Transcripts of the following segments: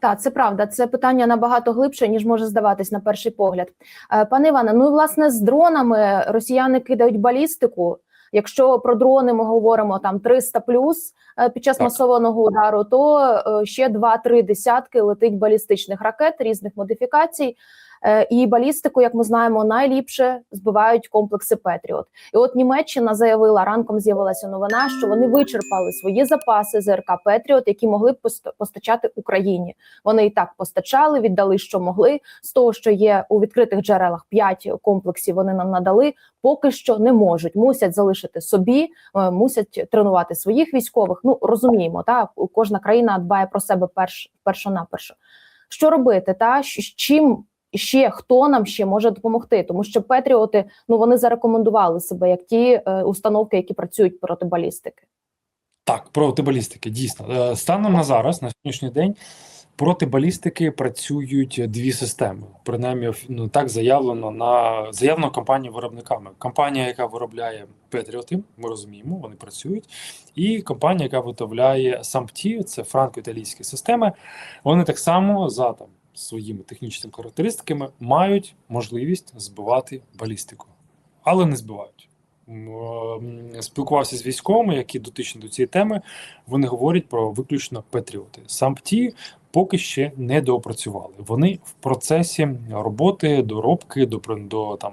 Так, це правда. Це питання набагато глибше, ніж може здаватись на перший погляд. Е, Пане Іване, ну і власне з дронами росіяни кидають балістику. Якщо про дрони ми говоримо там 300 плюс е, під час Так. масованого удару, то е, ще 2-3 десятки летить балістичних ракет різних модифікацій. Е, І балістику, як ми знаємо, найліпше збивають комплекси Петріот. І от Німеччина заявила ранком. З'явилася новина, що вони вичерпали свої запаси ЗРК Петріот, які могли б постачати Україні. Вони і так постачали, віддали, що могли. З того, що є у відкритих джерелах 5 комплексів, вони нам надали. Поки що не можуть, мусять залишити собі, е, мусять тренувати своїх військових. Ну розуміємо, так кожна країна дбає про себе перш першонапершо. Що робити? Та чим ще хто нам ще може допомогти? Тому що Петріоти ну вони зарекомендували себе як ті е, установки, які працюють проти балістики. Так, проти балістики, дійсно. Е, Станом на зараз, на сьогоднішній день, проти балістики працюють дві системи. Принаймні, ну, так заявлено на заявлено компанією виробниками. Компанія, яка виробляє Петріоти, ми розуміємо, вони працюють. І компанія, яка виготовляє SAMPT, це франко-італійські системи, вони так само за там своїми технічними характеристиками мають можливість збивати балістику, але не збивають. Е, Спілкувався з військовими, які дотичні до цієї теми. Вони говорять про виключно патріоти. Сам ті поки ще не доопрацювали. Вони в процесі роботи, доробки, до, до там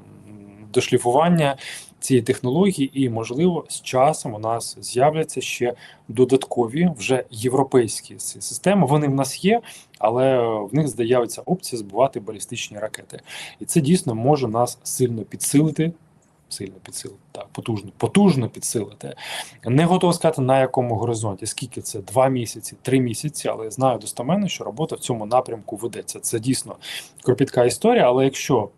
до шліфування цієї технології, і можливо з часом у нас з'являться ще додаткові вже європейські системи. Вони в нас є, але в них з'явиться опція збивати балістичні ракети, і це дійсно може нас сильно підсилити. Сильно підсилити, так, потужно, потужно підсилити. Не готовий сказати на якому горизонті, скільки це два місяці, три місяці, але я знаю достоменно, що робота в цьому напрямку ведеться. Це дійсно кропітка історія. Але якщо,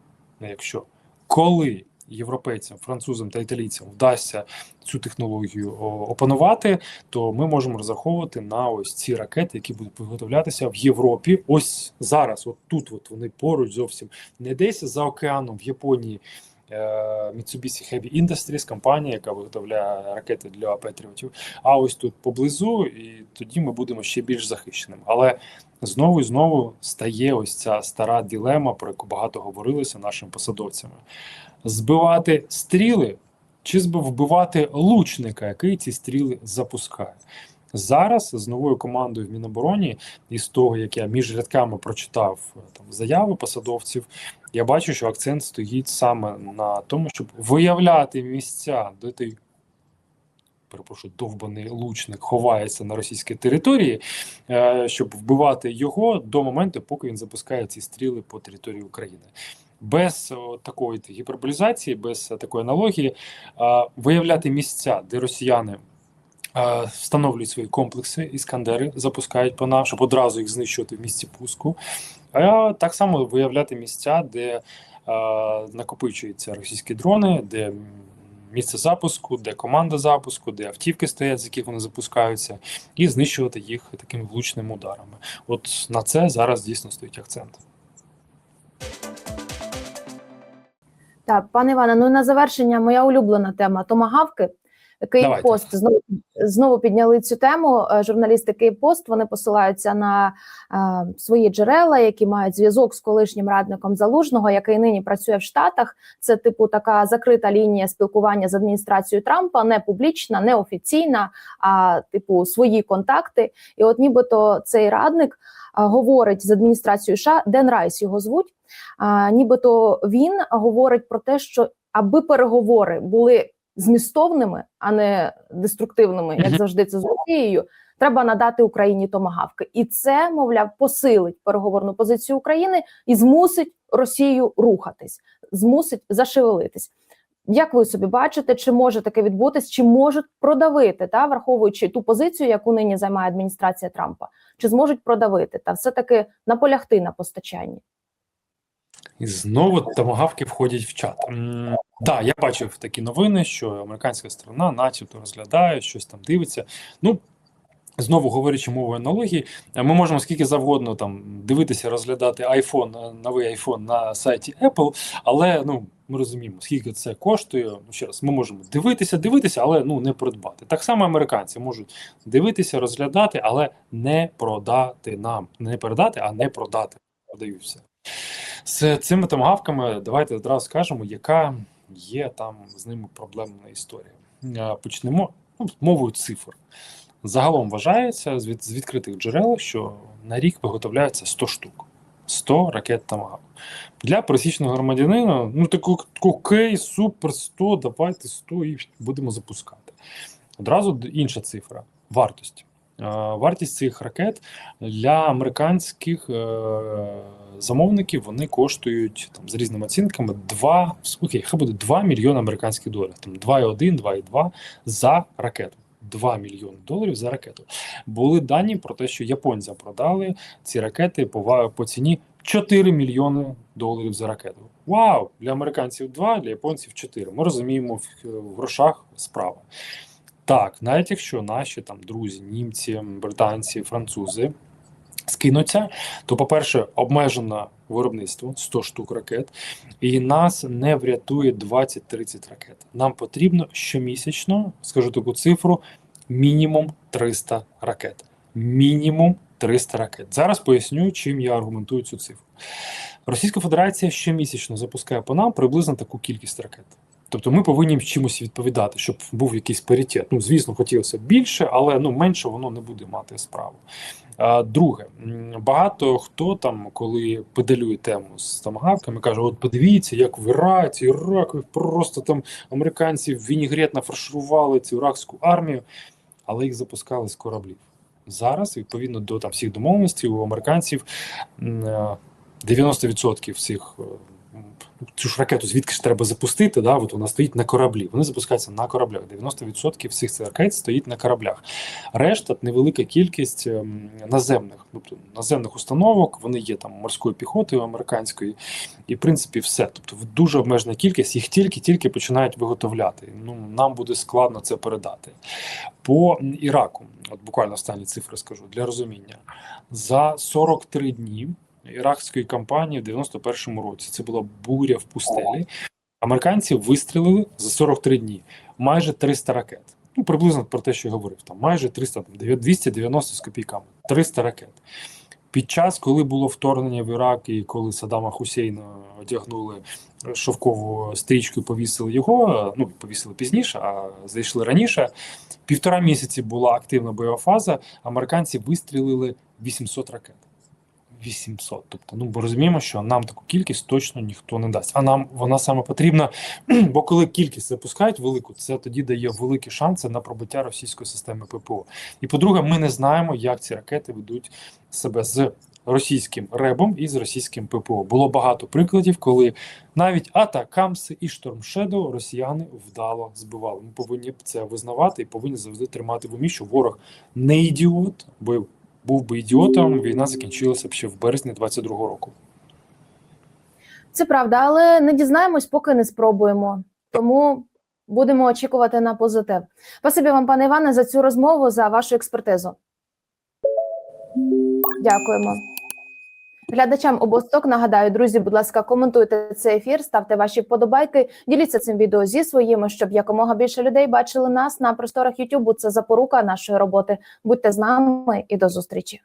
якщо, коли європейцям, французам та італійцям вдасться цю технологію опанувати, то ми можемо розраховувати на ось ці ракети, які будуть виготовлятися в Європі. Ось зараз, от тут, от вони поруч зовсім не десь за океаном в Японії. е, Mitsubishi Heavy Industries, компанія, яка виготовляє ракети для патріотів. А ось тут поблизу, і тоді ми будемо ще більш захищеними. Але знову і знову стає ось ця стара ділема, про яку багато говорилося нашими посадовцями: збивати стріли чи вбивати лучника, який ці стріли запускає. Зараз з новою командою в Мінобороні, і з того, як я між рядками прочитав е, там заяви посадовців, я бачу, що акцент стоїть саме на тому, щоб виявляти місця, де той перепрошую, довбаний лучник ховається на російській території, е, щоб вбивати його до моменту, поки він запускає ці стріли по території України. Без такої гіперболізації, без е, такої аналогії, е, виявляти місця, де росіяни е, встановлюють свої комплекси, іскандери запускають по нам, щоб одразу їх знищувати в місці пуску. А так само виявляти місця, де е, накопичуються російські дрони, де місце запуску, де команда запуску, де автівки стоять, з яких вони запускаються, і знищувати їх такими влучними ударами. От на це зараз дійсно стоїть акцент. Так, пане Іване, ну і на завершення моя улюблена тема томагавки. Київпост знову знову підняли цю тему. Е, Журналісти Київпост вони посилаються на е, свої джерела, які мають зв'язок з колишнім радником залужного, який нині працює в Штатах. Це типу така закрита лінія спілкування з адміністрацією Трампа, не публічна, не офіційна, а типу свої контакти. І от нібито цей радник е, говорить з адміністрацією США, Ден Райс його звуть. А, нібито він говорить про те, що аби переговори були змістовними, а не деструктивними, як завжди це з Росією. Треба надати Україні томагавки, і це, мовляв, посилить переговорну позицію України і змусить Росію рухатись, змусить зашевелитись. Як ви собі бачите, чи може таке відбутись, чи можуть продавити, та враховуючи ту позицію, яку нині займає адміністрація Трампа, чи зможуть продавити та все таки наполягти на постачанні? І знову томагавки входять в чат. Так, я бачив такі новини, що американська сторона, начебто, розглядає, щось там дивиться. Ну, Знову говорячи мовою аналогії, е, ми можемо скільки завгодно там дивитися, розглядати iPhone, е, новий iPhone на сайті Apple, але ну ми розуміємо, скільки це коштує. Ну, ще раз, ми можемо дивитися, дивитися, але ну не придбати. Так само американці можуть дивитися, розглядати, але не продати нам. Не передати, а не продати. Продають все. З цими томагавками давайте одразу скажемо, яка є там з ними проблемна історія. Е, Почнемо ну, мовою цифр. Загалом вважається з, від, з відкритих джерел, що на рік виготовляється 100 штук. 100 ракет Тамагав. Для пересічного громадянина, ну таку окей, супер, 100, давайте 100 і будемо запускати. Одразу інша цифра вартість. Е, Вартість цих ракет для американських е, замовників вони коштують там, з різними оцінками 2, окей, хай буде 2 мільйони американських доларів. Там 2,1, 2,2 за ракету. 2 мільйони доларів за ракету. Були дані про те, що японцям продали ці ракети по, по ціні 4 мільйони доларів за ракету. Вау! Для американців 2, для японців 4. Ми розуміємо в, в грошах справа. Так, навіть якщо наші там друзі, німці, британці, французи скинуться, то, по-перше, обмежено виробництво 100 штук ракет, і нас не врятує 20-30 ракет. Нам потрібно щомісячно, скажу таку цифру, мінімум 300 ракет. Мінімум 300 ракет. Зараз поясню, чим я аргументую цю цифру. Російська Федерація щомісячно запускає по нам приблизно таку кількість ракет. Тобто ми повинні чимось відповідати, щоб був якийсь паритет. Ну, звісно, хотілося б більше, але ну менше воно не буде мати справу. Друге, багато хто там, коли педалює тему з тамагавками, каже: от подивіться, як в Іраці, Ірак, просто там американці вінігрет нафарширували цю іракську армію, але їх запускали з кораблів. Зараз, відповідно до там всіх домовленостей, у американців м, е, 90% всіх. Цю ж ракету звідки ж треба запустити, да, от вона стоїть на кораблі. Вони запускаються на кораблях. 90% всіх цих ракет стоїть на кораблях. Решта невелика кількість ем, наземних, тобто наземних установок, вони є там морською піхотою американською, і в принципі все. Тобто дуже обмежена кількість, їх тільки-тільки починають виготовляти. Ну нам буде складно це передати. По Іраку, от буквально останні цифри скажу для розуміння. За 43 дні іракської кампанії в 91-му році це була буря в пустелі. Американці вистрілили за 43 дні майже 300 ракет. Ну, приблизно про те, що я говорив, там майже 300, там, 290 з копійками, 300 ракет. Під час, коли було вторгнення в Ірак і коли Саддама Хусейна одягнули шовкову стрічку і повісили його, ну повісили пізніше, а зайшли раніше. Півтора місяці була активна бойова фаза. Американці вистрілили 800 ракет. 800. Тобто, ну бо розуміємо, що нам таку кількість точно ніхто не дасть. А нам вона саме потрібна, бо коли кількість запускають велику, це тоді дає великі шанси на пробиття російської системи ППО. І по-друге, ми не знаємо, як ці ракети ведуть себе з російським ребом і з російським ППО. Було багато прикладів, коли навіть атакамси і штормшедо росіяни вдало збивали. Ми повинні це визнавати і повинні завжди тримати в умі, що ворог не ідіот, бо був би ідіотом, війна закінчилася б ще в березні 22-го року. Це правда, але не дізнаємось, поки не спробуємо. Тому будемо очікувати на позитив. Спасибі вам, пане Іване, за цю розмову, за вашу експертизу. Дякуємо. Глядачам обосток нагадаю, друзі, будь ласка, коментуйте цей ефір, ставте ваші вподобайки, діліться цим відео зі своїми, щоб якомога більше людей бачили нас на просторах Ютубу. Це запорука нашої роботи. Будьте з нами і до зустрічі.